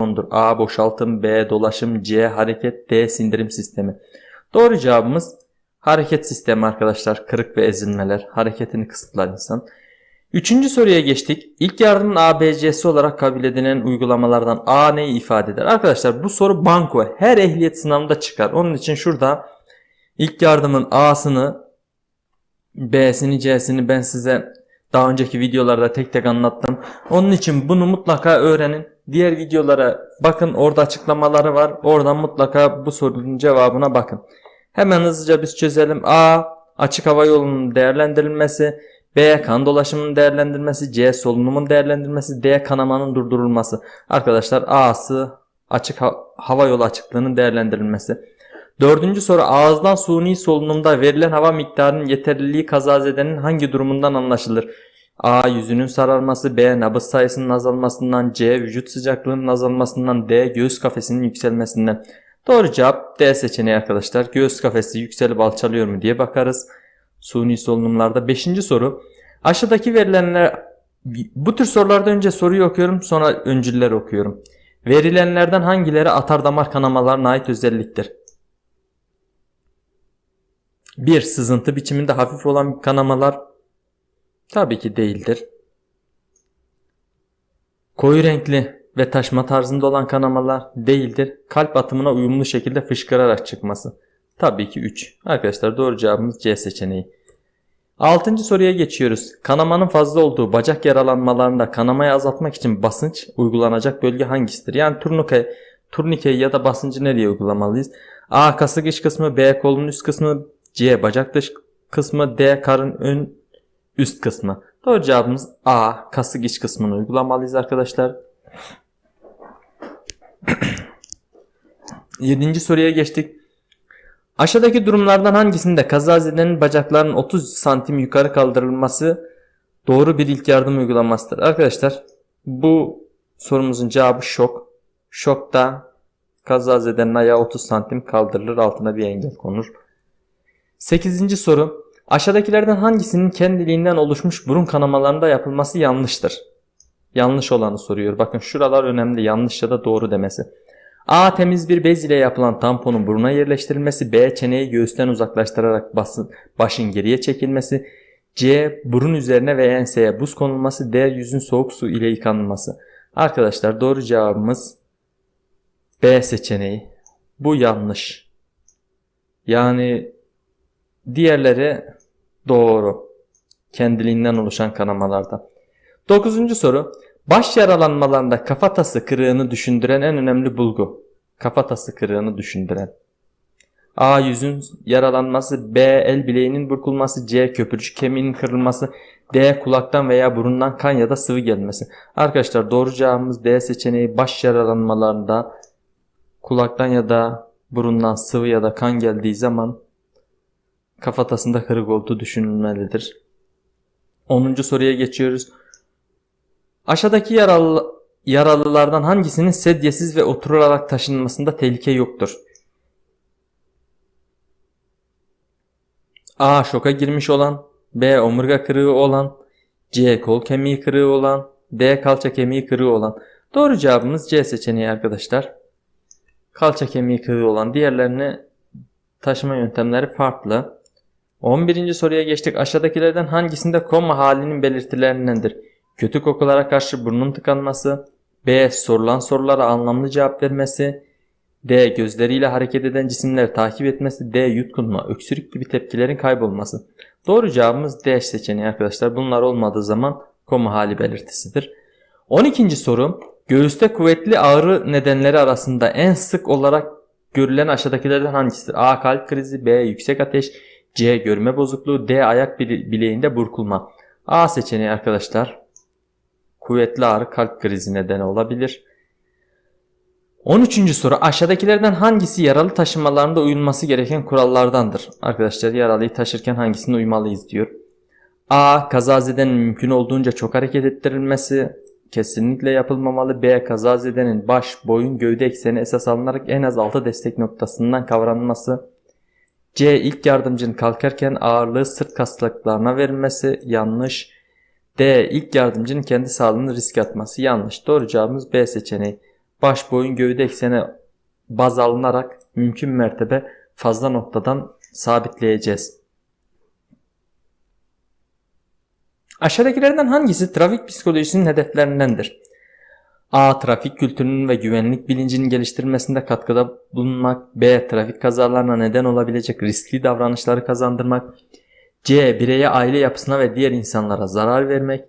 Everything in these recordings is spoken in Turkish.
hormondur. A. Boşaltım B. Dolaşım C. Hareket D. Sindirim sistemi. Doğru cevabımız hareket sistemi arkadaşlar. Kırık ve ezilmeler. Hareketini kısıtlar insan. Üçüncü soruya geçtik. İlk yardımın ABC'si olarak kabul edilen uygulamalardan A neyi ifade eder? Arkadaşlar bu soru banko. Her ehliyet sınavında çıkar. Onun için şurada ilk yardımın A'sını B'sini C'sini ben size daha önceki videolarda tek tek anlattım. Onun için bunu mutlaka öğrenin. Diğer videolara bakın orada açıklamaları var. Oradan mutlaka bu sorunun cevabına bakın. Hemen hızlıca biz çözelim. A. Açık hava yolunun değerlendirilmesi. B. Kan dolaşımının değerlendirilmesi. C. Solunumun değerlendirilmesi. D. Kanamanın durdurulması. Arkadaşlar A'sı açık ha- hava yolu açıklığının değerlendirilmesi. Dördüncü soru ağızdan suni solunumda verilen hava miktarının yeterliliği kazazedenin hangi durumundan anlaşılır? A. Yüzünün sararması B. Nabız sayısının azalmasından C. Vücut sıcaklığının azalmasından D. Göğüs kafesinin yükselmesinden. Doğru cevap D seçeneği arkadaşlar. Göğüs kafesi yükselip alçalıyor mu diye bakarız. Suni solunumlarda. Beşinci soru. Aşağıdaki verilenler bu tür sorularda önce soruyu okuyorum sonra öncüller okuyorum. Verilenlerden hangileri atar damar kanamalarına ait özelliktir? 1. Sızıntı biçiminde hafif olan kanamalar tabii ki değildir. Koyu renkli ve taşma tarzında olan kanamalar değildir. Kalp atımına uyumlu şekilde fışkırarak çıkması. Tabii ki 3. Arkadaşlar doğru cevabımız C seçeneği. Altıncı soruya geçiyoruz. Kanamanın fazla olduğu bacak yaralanmalarında kanamayı azaltmak için basınç uygulanacak bölge hangisidir? Yani turnike, turnike ya da basıncı nereye uygulamalıyız? A. Kasık iç kısmı, B. Kolun üst kısmı, C. Bacak dış kısmı, D. Karın ön üst kısmı. Doğru cevabımız A. Kasık iç kısmını uygulamalıyız arkadaşlar. Yedinci soruya geçtik. Aşağıdaki durumlardan hangisinde kazazedenin bacaklarının 30 santim yukarı kaldırılması doğru bir ilk yardım uygulamasıdır? Arkadaşlar bu sorumuzun cevabı şok. Şokta kazazedenin ayağı 30 santim kaldırılır altına bir engel konur. 8. soru. Aşağıdakilerden hangisinin kendiliğinden oluşmuş burun kanamalarında yapılması yanlıştır? Yanlış olanı soruyor. Bakın şuralar önemli. Yanlış ya da doğru demesi. A. Temiz bir bez ile yapılan tamponun buruna yerleştirilmesi. B. Çeneyi göğüsten uzaklaştırarak basın, başın geriye çekilmesi. C. Burun üzerine ve enseye buz konulması. D. Yüzün soğuk su ile yıkanılması. Arkadaşlar doğru cevabımız B seçeneği. Bu yanlış. Yani diğerleri doğru. Kendiliğinden oluşan kanamalarda. Dokuzuncu soru. Baş yaralanmalarında kafatası kırığını düşündüren en önemli bulgu. Kafatası kırığını düşündüren. A. Yüzün yaralanması. B. El bileğinin burkulması. C. Köprücük kemiğinin kırılması. D. Kulaktan veya burundan kan ya da sıvı gelmesi. Arkadaşlar doğru cevabımız D seçeneği baş yaralanmalarında kulaktan ya da burundan sıvı ya da kan geldiği zaman kafatasında kırık olduğu düşünülmelidir. 10. soruya geçiyoruz. Aşağıdaki yaralı, yaralılardan hangisinin sedyesiz ve oturularak taşınmasında tehlike yoktur? A. Şoka girmiş olan B. Omurga kırığı olan C. Kol kemiği kırığı olan D. Kalça kemiği kırığı olan Doğru cevabımız C seçeneği arkadaşlar. Kalça kemiği kırığı olan diğerlerini taşıma yöntemleri farklı. 11. soruya geçtik. Aşağıdakilerden hangisinde koma halinin belirtilerindendir? Kötü kokulara karşı burnun tıkanması, B. Sorulan sorulara anlamlı cevap vermesi, D. Gözleriyle hareket eden cisimleri takip etmesi, D. Yutkunma, öksürük gibi tepkilerin kaybolması. Doğru cevabımız D seçeneği arkadaşlar. Bunlar olmadığı zaman koma hali belirtisidir. 12. soru. Göğüste kuvvetli ağrı nedenleri arasında en sık olarak görülen aşağıdakilerden hangisidir? A. Kalp krizi, B. Yüksek ateş, C. Görme bozukluğu, D. Ayak bile- bileğinde burkulma. A seçeneği arkadaşlar. Kuvvetli ağrı kalp krizi nedeni olabilir. 13. soru aşağıdakilerden hangisi yaralı taşımalarında uyulması gereken kurallardandır? Arkadaşlar yaralıyı taşırken hangisine uymalıyız diyor. A. Kazazedenin mümkün olduğunca çok hareket ettirilmesi kesinlikle yapılmamalı. B. Kazazedenin baş, boyun, gövde ekseni esas alınarak en az 6 destek noktasından kavranması. C. İlk yardımcının kalkarken ağırlığı sırt kaslarına verilmesi yanlış. D. İlk yardımcının kendi sağlığını riske atması yanlış. Doğru cevabımız B seçeneği. baş boyun gövde ekseni baz alınarak mümkün mertebe fazla noktadan sabitleyeceğiz. Aşağıdakilerden hangisi trafik psikolojisinin hedeflerindendir? A. Trafik kültürünün ve güvenlik bilincinin geliştirilmesinde katkıda bulunmak. B. Trafik kazalarına neden olabilecek riskli davranışları kazandırmak. C. Bireye aile yapısına ve diğer insanlara zarar vermek.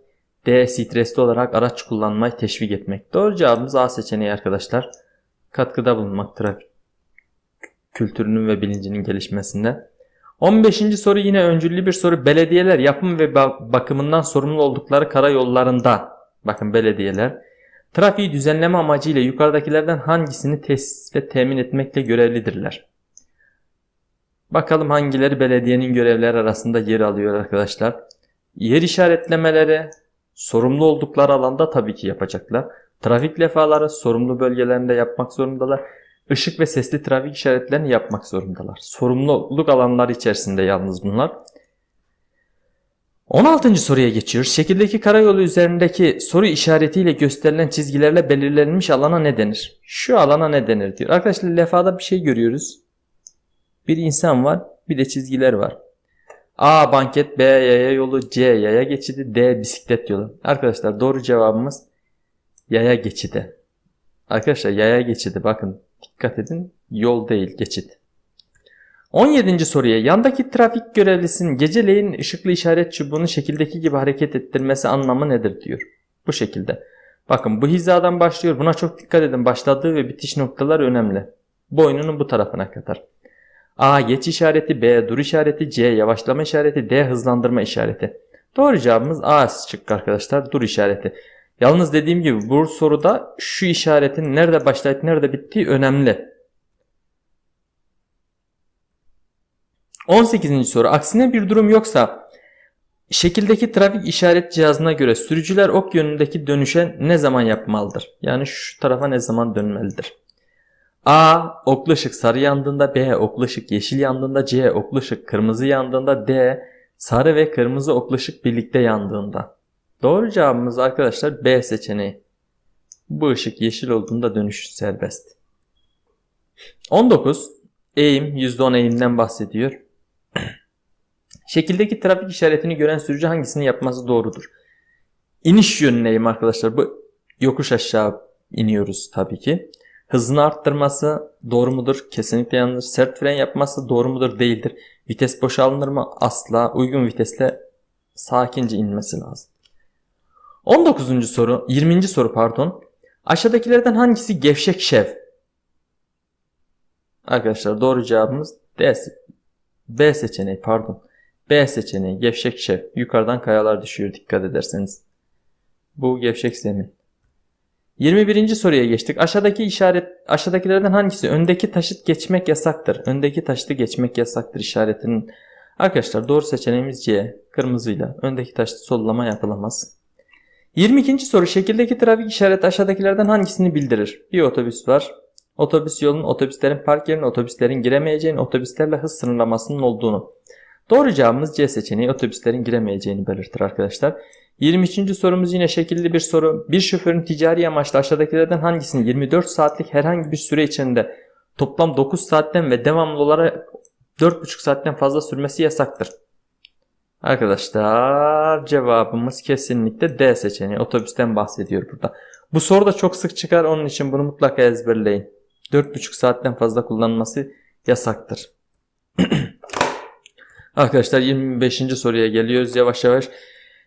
D. Stresli olarak araç kullanmayı teşvik etmek. Doğru cevabımız A seçeneği arkadaşlar. Katkıda bulunmak trafik kültürünün ve bilincinin gelişmesinde. 15. soru yine öncüllü bir soru. Belediyeler yapım ve ba- bakımından sorumlu oldukları karayollarında bakın belediyeler trafiği düzenleme amacıyla yukarıdakilerden hangisini tesis ve temin etmekle görevlidirler? Bakalım hangileri belediyenin görevleri arasında yer alıyor arkadaşlar. Yer işaretlemeleri sorumlu oldukları alanda tabii ki yapacaklar. Trafik levhaları sorumlu bölgelerinde yapmak zorundalar. Işık ve sesli trafik işaretlerini yapmak zorundalar. Sorumluluk alanları içerisinde yalnız bunlar. 16. soruya geçiyoruz. Şekildeki karayolu üzerindeki soru işaretiyle gösterilen çizgilerle belirlenmiş alana ne denir? Şu alana ne denir diyor. Arkadaşlar levhada bir şey görüyoruz. Bir insan var, bir de çizgiler var. A banket, B yaya yolu, C yaya geçidi, D bisiklet yolu. Arkadaşlar doğru cevabımız yaya geçidi. Arkadaşlar yaya geçidi bakın dikkat edin yol değil geçit. 17. soruya yandaki trafik görevlisinin geceleyin ışıklı işaret çubuğunu şekildeki gibi hareket ettirmesi anlamı nedir diyor. Bu şekilde. Bakın bu hizadan başlıyor. Buna çok dikkat edin. Başladığı ve bitiş noktalar önemli. Boynunun bu tarafına kadar. A. Geç işareti, B. Dur işareti, C. Yavaşlama işareti, D. Hızlandırma işareti. Doğru cevabımız A şıkkı arkadaşlar. Dur işareti. Yalnız dediğim gibi bu soruda şu işaretin nerede başlayıp nerede bittiği önemli. 18. soru. Aksine bir durum yoksa şekildeki trafik işaret cihazına göre sürücüler ok yönündeki dönüşe ne zaman yapmalıdır? Yani şu tarafa ne zaman dönmelidir? A. Oklu ışık sarı yandığında B. Oklu ışık yeşil yandığında C. Oklu ışık kırmızı yandığında D. Sarı ve kırmızı oklu ışık birlikte yandığında. Doğru cevabımız arkadaşlar B seçeneği. Bu ışık yeşil olduğunda dönüş serbest. 19. Eğim %10 eğimden bahsediyor. Şekildeki trafik işaretini gören sürücü hangisini yapması doğrudur? İniş yönüne eğim arkadaşlar. Bu yokuş aşağı iniyoruz tabii ki. Hızını arttırması doğru mudur? Kesinlikle yanlış. Sert fren yapması doğru mudur? Değildir. Vites boşalınır mı? Asla. Uygun vitesle sakince inmesi lazım. 19. soru, 20. soru pardon. Aşağıdakilerden hangisi gevşek şev? Arkadaşlar doğru cevabımız D, B seçeneği pardon. B seçeneği gevşek şev. Yukarıdan kayalar düşüyor dikkat ederseniz. Bu gevşek zemin. 21. soruya geçtik. Aşağıdaki işaret aşağıdakilerden hangisi öndeki taşıt geçmek yasaktır? Öndeki taşıtı geçmek yasaktır işaretinin. Arkadaşlar doğru seçeneğimiz C. Kırmızıyla. Öndeki taşıtı sollama yapılamaz. 22. soru şekildeki trafik işareti aşağıdakilerden hangisini bildirir? Bir otobüs var. Otobüs yolunun otobüslerin park yerine otobüslerin giremeyeceğini, otobüslerle hız sınırlamasının olduğunu. Doğru cevabımız C seçeneği otobüslerin giremeyeceğini belirtir arkadaşlar. 23. sorumuz yine şekilli bir soru. Bir şoförün ticari amaçlı aşağıdakilerden hangisinin 24 saatlik herhangi bir süre içinde toplam 9 saatten ve devamlı olarak 4,5 saatten fazla sürmesi yasaktır? Arkadaşlar cevabımız kesinlikle D seçeneği. Otobüsten bahsediyor burada. Bu soru da çok sık çıkar onun için bunu mutlaka ezberleyin. 4,5 saatten fazla kullanılması yasaktır. Arkadaşlar 25. soruya geliyoruz yavaş yavaş.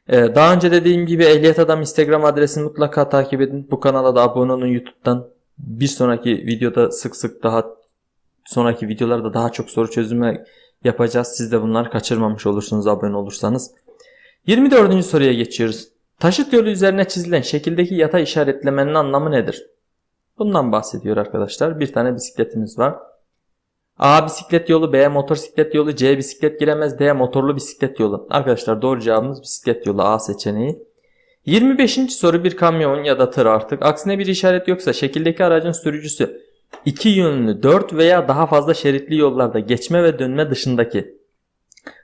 Ee, daha önce dediğim gibi Ehliyet Adam Instagram adresini mutlaka takip edin. Bu kanala da abone olun YouTube'dan. Bir sonraki videoda sık sık daha sonraki videolarda daha çok soru çözümü yapacağız. Siz de bunları kaçırmamış olursunuz abone olursanız. 24. soruya geçiyoruz. Taşıt yolu üzerine çizilen şekildeki yatay işaretlemenin anlamı nedir? Bundan bahsediyor arkadaşlar. Bir tane bisikletimiz var. A bisiklet yolu, B motosiklet yolu, C bisiklet giremez, D motorlu bisiklet yolu. Arkadaşlar doğru cevabımız bisiklet yolu A seçeneği. 25. soru bir kamyon ya da tır artık. Aksine bir işaret yoksa şekildeki aracın sürücüsü iki yönlü 4 veya daha fazla şeritli yollarda geçme ve dönme dışındaki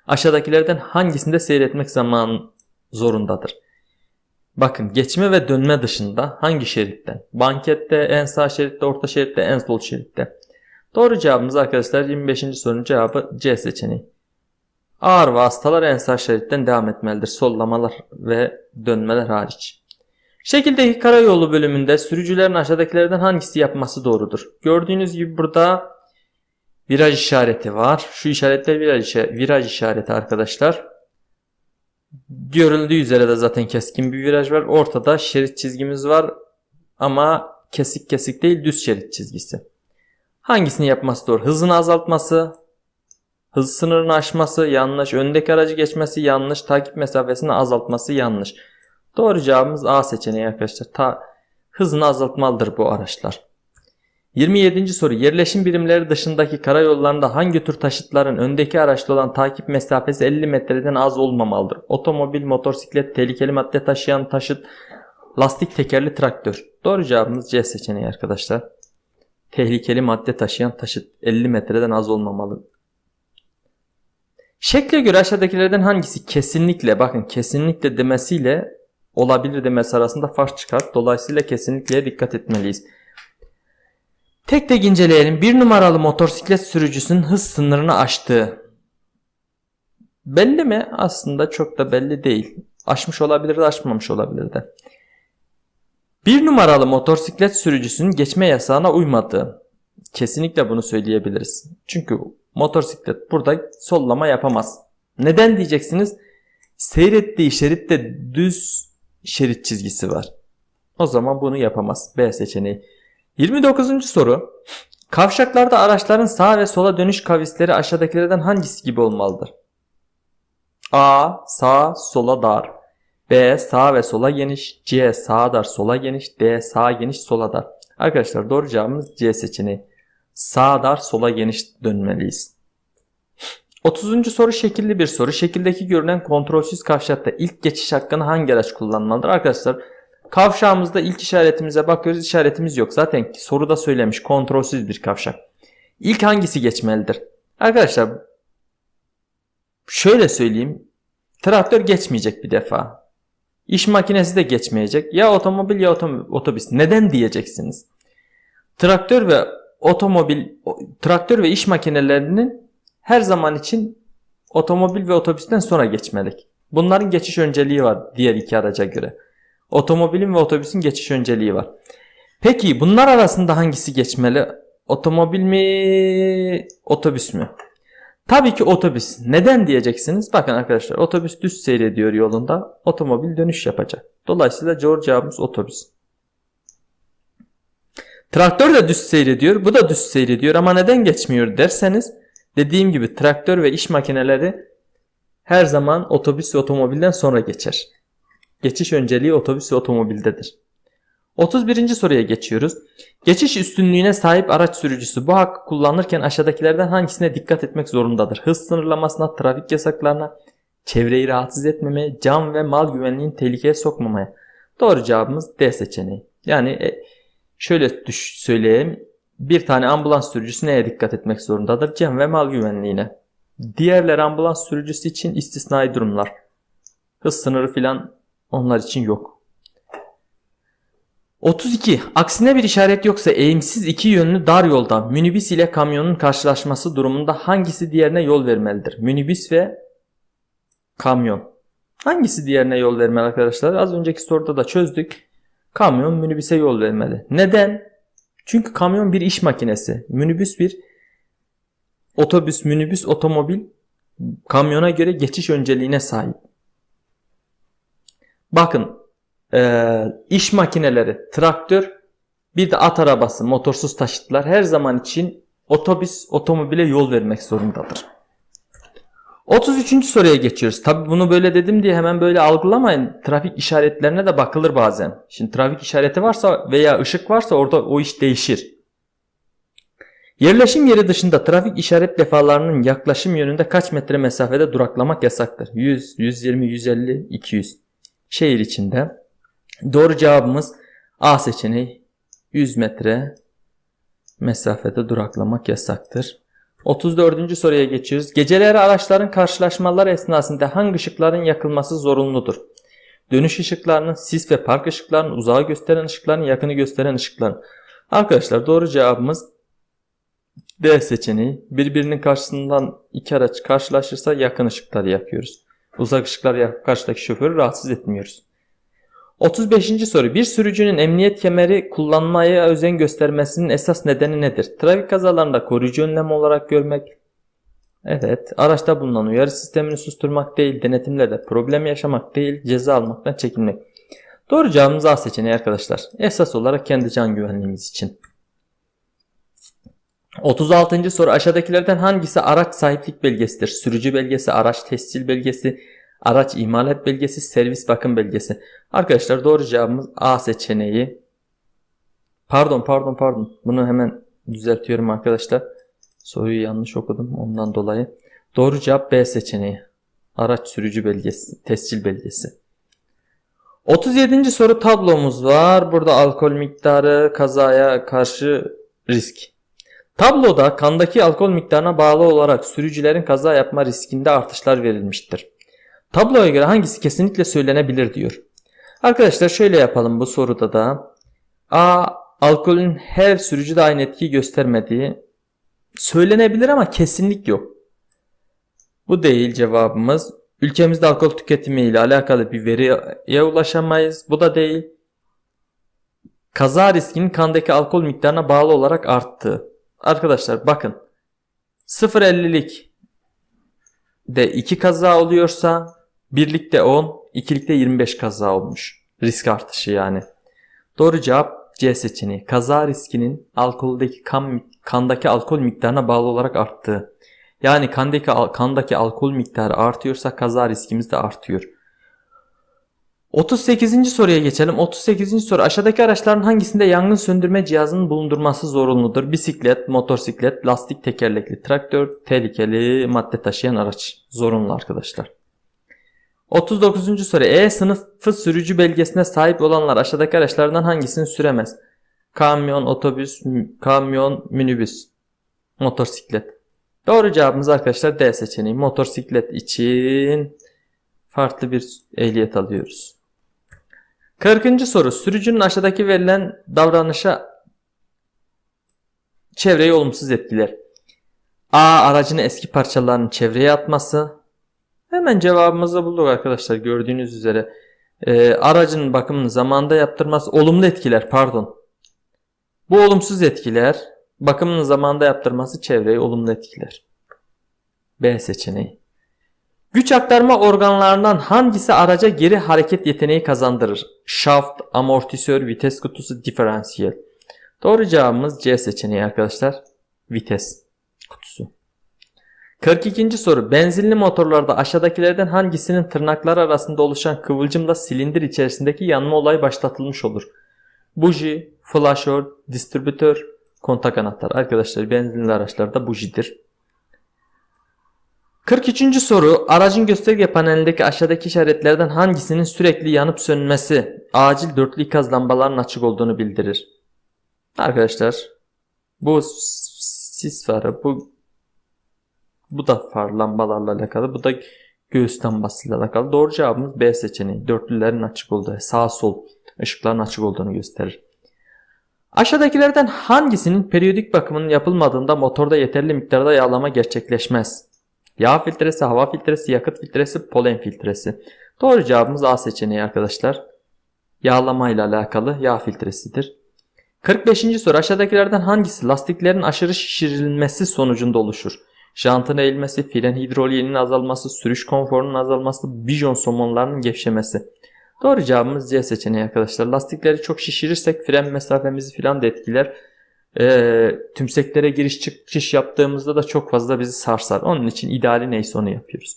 aşağıdakilerden hangisinde seyretmek zaman zorundadır? Bakın geçme ve dönme dışında hangi şeritten? Bankette, en sağ şeritte, orta şeritte, en sol şeritte. Doğru cevabımız arkadaşlar 25. sorunun cevabı C seçeneği. Ağır vasıtalar en sağ şeritten devam etmelidir. Sollamalar ve dönmeler hariç. Şekildeki karayolu bölümünde sürücülerin aşağıdakilerden hangisi yapması doğrudur? Gördüğünüz gibi burada viraj işareti var. Şu işaretler viraj, viraj işareti arkadaşlar. Görüldüğü üzere de zaten keskin bir viraj var. Ortada şerit çizgimiz var ama kesik kesik değil düz şerit çizgisi. Hangisini yapması doğru? Hızını azaltması, hız sınırını aşması yanlış, öndeki aracı geçmesi yanlış, takip mesafesini azaltması yanlış. Doğru cevabımız A seçeneği arkadaşlar. Ta hızını azaltmalıdır bu araçlar. 27. soru. Yerleşim birimleri dışındaki karayollarında hangi tür taşıtların öndeki araçla olan takip mesafesi 50 metreden az olmamalıdır? Otomobil, motosiklet, tehlikeli madde taşıyan taşıt, lastik tekerli traktör. Doğru cevabımız C seçeneği arkadaşlar. Tehlikeli madde taşıyan taşıt 50 metreden az olmamalı. Şekle göre aşağıdakilerden hangisi kesinlikle bakın kesinlikle demesiyle olabilir demesi arasında fark çıkar. Dolayısıyla kesinlikle dikkat etmeliyiz. Tek tek inceleyelim. Bir numaralı motosiklet sürücüsünün hız sınırını aştığı. Belli mi? Aslında çok da belli değil. Aşmış olabilir de aşmamış olabilir de. Bir numaralı motosiklet sürücüsünün geçme yasağına uymadığı. Kesinlikle bunu söyleyebiliriz. Çünkü motosiklet burada sollama yapamaz. Neden diyeceksiniz? Seyrettiği şeritte düz şerit çizgisi var. O zaman bunu yapamaz. B seçeneği. 29. soru. Kavşaklarda araçların sağa ve sola dönüş kavisleri aşağıdakilerden hangisi gibi olmalıdır? A. Sağ, sola dar. B. Sağ ve sola geniş. C. Sağa dar, sola geniş. D. Sağa geniş, sola dar. Arkadaşlar doğru cevabımız C seçeneği. Sağa dar, sola geniş dönmeliyiz. 30. soru şekilli bir soru. Şekildeki görünen kontrolsüz kavşakta ilk geçiş hakkını hangi araç kullanmalıdır? Arkadaşlar kavşağımızda ilk işaretimize bakıyoruz. İşaretimiz yok. Zaten soruda söylemiş kontrolsüz bir kavşak. İlk hangisi geçmelidir? Arkadaşlar şöyle söyleyeyim. Traktör geçmeyecek bir defa. İş makinesi de geçmeyecek. Ya otomobil ya otobüs. Neden diyeceksiniz? Traktör ve otomobil, traktör ve iş makinelerinin her zaman için otomobil ve otobüsten sonra geçmelik. Bunların geçiş önceliği var diğer iki araca göre. Otomobilin ve otobüsün geçiş önceliği var. Peki bunlar arasında hangisi geçmeli? Otomobil mi, otobüs mü? Tabii ki otobüs. Neden diyeceksiniz? Bakın arkadaşlar otobüs düz seyrediyor yolunda. Otomobil dönüş yapacak. Dolayısıyla doğru cevabımız otobüs. Traktör de düz seyrediyor. Bu da düz seyrediyor ama neden geçmiyor derseniz dediğim gibi traktör ve iş makineleri her zaman otobüs ve otomobilden sonra geçer. Geçiş önceliği otobüs ve otomobildedir. 31. soruya geçiyoruz. Geçiş üstünlüğüne sahip araç sürücüsü bu hakkı kullanırken aşağıdakilerden hangisine dikkat etmek zorundadır? Hız sınırlamasına, trafik yasaklarına, çevreyi rahatsız etmemeye, can ve mal güvenliğini tehlikeye sokmamaya. Doğru cevabımız D seçeneği. Yani e, şöyle düş söyleyeyim. Bir tane ambulans sürücüsü neye dikkat etmek zorundadır? Can ve mal güvenliğine. Diğerler ambulans sürücüsü için istisnai durumlar. Hız sınırı filan onlar için yok. 32. Aksine bir işaret yoksa eğimsiz iki yönlü dar yolda minibüs ile kamyonun karşılaşması durumunda hangisi diğerine yol vermelidir? Minibüs ve kamyon. Hangisi diğerine yol vermeli arkadaşlar? Az önceki soruda da çözdük. Kamyon minibüse yol vermeli. Neden? Çünkü kamyon bir iş makinesi. Minibüs bir otobüs, minibüs, otomobil kamyona göre geçiş önceliğine sahip. Bakın eee, iş makineleri, traktör, bir de at arabası, motorsuz taşıtlar her zaman için otobüs, otomobile yol vermek zorundadır. 33. soruya geçiyoruz. Tabi bunu böyle dedim diye hemen böyle algılamayın. Trafik işaretlerine de bakılır bazen. Şimdi trafik işareti varsa veya ışık varsa orada o iş değişir. Yerleşim yeri dışında trafik işaret defalarının yaklaşım yönünde kaç metre mesafede duraklamak yasaktır? 100, 120, 150, 200. Şehir içinde. Doğru cevabımız A seçeneği 100 metre mesafede duraklamak yasaktır. 34. soruya geçiyoruz. Geceleri araçların karşılaşmaları esnasında hangi ışıkların yakılması zorunludur? dönüş ışıklarını, sis ve park ışıklarını, uzağı gösteren ışıklarını, yakını gösteren ışıklarını. Arkadaşlar doğru cevabımız D seçeneği. Birbirinin karşısından iki araç karşılaşırsa yakın ışıkları yakıyoruz. Uzak ışıklar karşıdaki şoförü rahatsız etmiyoruz. 35. soru. Bir sürücünün emniyet kemeri kullanmaya özen göstermesinin esas nedeni nedir? Trafik kazalarında koruyucu önlem olarak görmek. Evet. Araçta bulunan uyarı sistemini susturmak değil, denetimlerde problem yaşamak değil, ceza almaktan çekinmek. Doğru cevabımız A seçeneği arkadaşlar. Esas olarak kendi can güvenliğimiz için. 36. soru aşağıdakilerden hangisi araç sahiplik belgesidir? Sürücü belgesi, araç tescil belgesi, araç imalat belgesi, servis bakım belgesi. Arkadaşlar doğru cevabımız A seçeneği. Pardon pardon pardon. Bunu hemen düzeltiyorum arkadaşlar. Soruyu yanlış okudum ondan dolayı. Doğru cevap B seçeneği. Araç sürücü belgesi, tescil belgesi. 37. soru tablomuz var. Burada alkol miktarı, kazaya karşı risk. Tabloda kandaki alkol miktarına bağlı olarak sürücülerin kaza yapma riskinde artışlar verilmiştir. Tabloya göre hangisi kesinlikle söylenebilir diyor. Arkadaşlar şöyle yapalım bu soruda da. A. Alkolün her sürücüde aynı etki göstermediği söylenebilir ama kesinlik yok. Bu değil cevabımız. Ülkemizde alkol tüketimi ile alakalı bir veriye ulaşamayız. Bu da değil. Kaza riskinin kandaki alkol miktarına bağlı olarak arttığı. Arkadaşlar bakın 0.50'lik de 2 kaza oluyorsa birlikte 10, ikilikte 25 kaza olmuş. Risk artışı yani. Doğru cevap C seçeneği. Kaza riskinin alkoldeki kan, kandaki alkol miktarına bağlı olarak arttığı. Yani kandaki, kandaki alkol miktarı artıyorsa kaza riskimiz de artıyor. 38. soruya geçelim. 38. soru aşağıdaki araçların hangisinde yangın söndürme cihazının bulundurması zorunludur? Bisiklet, motosiklet, lastik tekerlekli traktör, tehlikeli madde taşıyan araç. Zorunlu arkadaşlar. 39. soru E sınıfı sürücü belgesine sahip olanlar aşağıdaki araçlardan hangisini süremez? Kamyon, otobüs, kamyon, minibüs, motosiklet. Doğru cevabımız arkadaşlar D seçeneği. Motosiklet için farklı bir ehliyet alıyoruz. 40. soru. Sürücünün aşağıdaki verilen davranışa çevreyi olumsuz etkiler. A. Aracını eski parçalarını çevreye atması. Hemen cevabımızı bulduk arkadaşlar gördüğünüz üzere. Ee, aracın bakımını zamanda yaptırması olumlu etkiler pardon. Bu olumsuz etkiler bakımını zamanda yaptırması çevreyi olumlu etkiler. B seçeneği. Güç aktarma organlarından hangisi araca geri hareket yeteneği kazandırır? Şaft, amortisör, vites kutusu, diferansiyel. Doğru cevabımız C seçeneği arkadaşlar. Vites kutusu. 42. soru. Benzinli motorlarda aşağıdakilerden hangisinin tırnaklar arasında oluşan kıvılcımla silindir içerisindeki yanma olayı başlatılmış olur? Buji, flaşör, distribütör, kontak anahtar. Arkadaşlar benzinli araçlarda bujidir. 43. soru. Aracın gösterge panelindeki aşağıdaki işaretlerden hangisinin sürekli yanıp sönmesi acil dörtlü ikaz lambaların açık olduğunu bildirir? Arkadaşlar bu sis farı bu bu da far lambalarla alakalı. Bu da göğüs lambasıyla alakalı. Doğru cevabımız B seçeneği. Dörtlülerin açık olduğu, sağ sol ışıkların açık olduğunu gösterir. Aşağıdakilerden hangisinin periyodik bakımının yapılmadığında motorda yeterli miktarda yağlama gerçekleşmez? Yağ filtresi, hava filtresi, yakıt filtresi, polen filtresi. Doğru cevabımız A seçeneği arkadaşlar. Yağlama ile alakalı yağ filtresidir. 45. soru aşağıdakilerden hangisi lastiklerin aşırı şişirilmesi sonucunda oluşur? Jantın eğilmesi, fren hidroliğinin azalması, sürüş konforunun azalması, bijon somonlarının gevşemesi. Doğru cevabımız C seçeneği arkadaşlar. Lastikleri çok şişirirsek fren mesafemizi filan da etkiler. Ee, tümseklere giriş çıkış yaptığımızda da çok fazla bizi sarsar. Onun için ideali neyse onu yapıyoruz.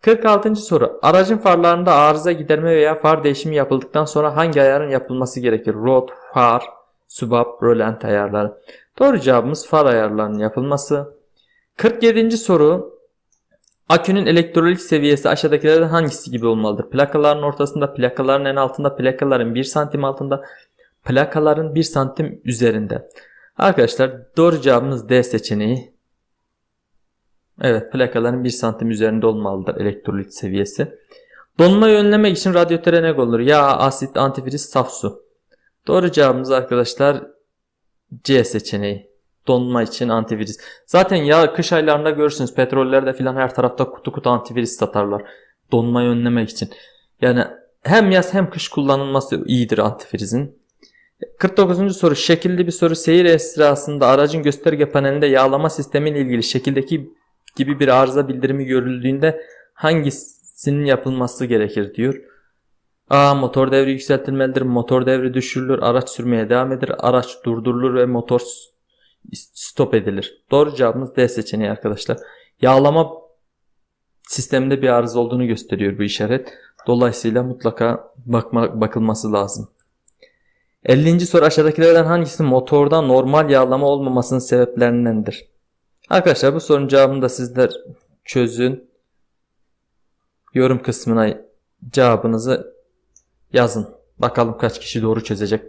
46. soru. Aracın farlarında arıza giderme veya far değişimi yapıldıktan sonra hangi ayarın yapılması gerekir? Rot, far, subap, rölant ayarları. Doğru cevabımız far ayarlarının yapılması. 47. soru. Akünün elektrolik seviyesi aşağıdakilerden hangisi gibi olmalıdır? Plakaların ortasında, plakaların en altında, plakaların 1 santim altında, plakaların 1 santim üzerinde. Arkadaşlar doğru cevabımız D seçeneği. Evet plakaların 1 santim üzerinde olmalıdır elektrolit seviyesi. Donmayı önlemek için radyatöre ne olur? Yağ, asit, antifriz, saf su. Doğru cevabımız arkadaşlar C seçeneği. Donma için antifriz. Zaten ya kış aylarında görürsünüz petrollerde filan her tarafta kutu kutu antifriz satarlar. Donmayı önlemek için. Yani hem yaz hem kış kullanılması iyidir antifrizin. 49. soru şekilli bir soru seyir esnasında aracın gösterge panelinde yağlama sistemiyle ilgili şekildeki gibi bir arıza bildirimi görüldüğünde hangisinin yapılması gerekir diyor. A. Motor devri yükseltilmelidir. Motor devri düşürülür. Araç sürmeye devam eder. Araç durdurulur ve motor stop edilir. Doğru cevabımız D seçeneği arkadaşlar. Yağlama sisteminde bir arıza olduğunu gösteriyor bu işaret. Dolayısıyla mutlaka bakma, bakılması lazım. 50. soru aşağıdakilerden hangisi motorda normal yağlama olmamasının sebeplerindendir? Arkadaşlar bu sorunun cevabını da sizler çözün. Yorum kısmına cevabınızı yazın. Bakalım kaç kişi doğru çözecek.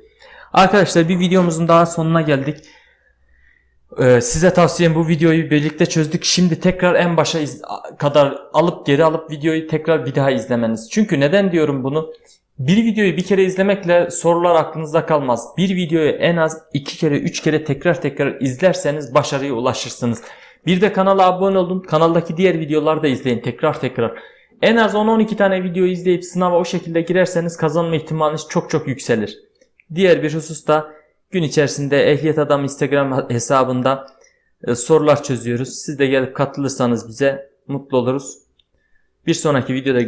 Arkadaşlar bir videomuzun daha sonuna geldik. Ee, size tavsiyem bu videoyu birlikte çözdük. Şimdi tekrar en başa kadar alıp geri alıp videoyu tekrar bir daha izlemeniz. Çünkü neden diyorum bunu? Bir videoyu bir kere izlemekle sorular aklınızda kalmaz. Bir videoyu en az iki kere üç kere tekrar tekrar izlerseniz başarıya ulaşırsınız. Bir de kanala abone olun. Kanaldaki diğer videoları da izleyin tekrar tekrar. En az 10-12 tane video izleyip sınava o şekilde girerseniz kazanma ihtimaliniz çok çok yükselir. Diğer bir husus da gün içerisinde Ehliyet Adam Instagram hesabında e, sorular çözüyoruz. Siz de gelip katılırsanız bize mutlu oluruz. Bir sonraki videoda